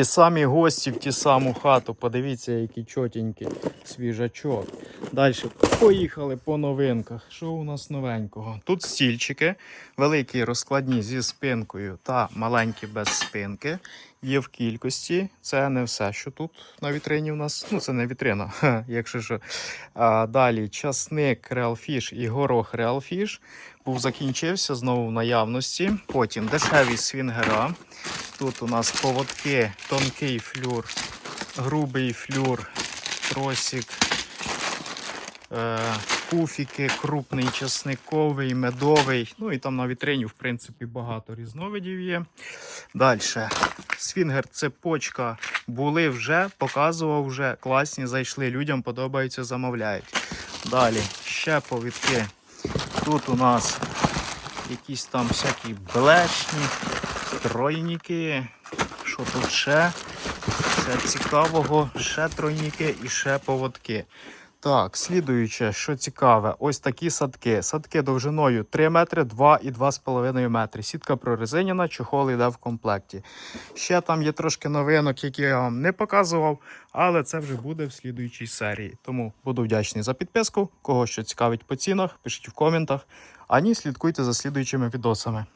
Ті самі гості в ті саму хату. Подивіться, який чотенький свіжачок. Далі поїхали по новинках. Що у нас новенького? Тут стільчики, великі розкладні зі спинкою та маленькі без спинки. Є в кількості. Це не все, що тут на вітрині у нас. Ну, це не вітрина, якщо що. А, далі часник Fish і горох Fish. Був закінчився знову в наявності. Потім дешеві свінгера. Тут у нас поводки, тонкий флюр, грубий флюр, тросик, е, пуфіки, крупний часниковий, медовий. Ну і там на вітрині, в принципі, багато різновидів є. Далі. Свінгер, цепочка. Були вже, показував вже, класні, зайшли. Людям подобаються, замовляють. Далі ще повідки. Тут у нас якісь там всякі блешні, тройніки. Що тут ще? Ще цікавого, ще тройніки і ще поводки. Так, слідуюче, що цікаве, ось такі садки. Садки довжиною 3 метри, 2 і 2,5 метри. Сітка прорезиняна, чохол йде в комплекті. Ще там є трошки новинок, які я вам не показував, але це вже буде в слідуючій серії. Тому буду вдячний за підписку. Кого що цікавить по цінах, пишіть в коментах. А ні, слідкуйте за слідуючими відосами.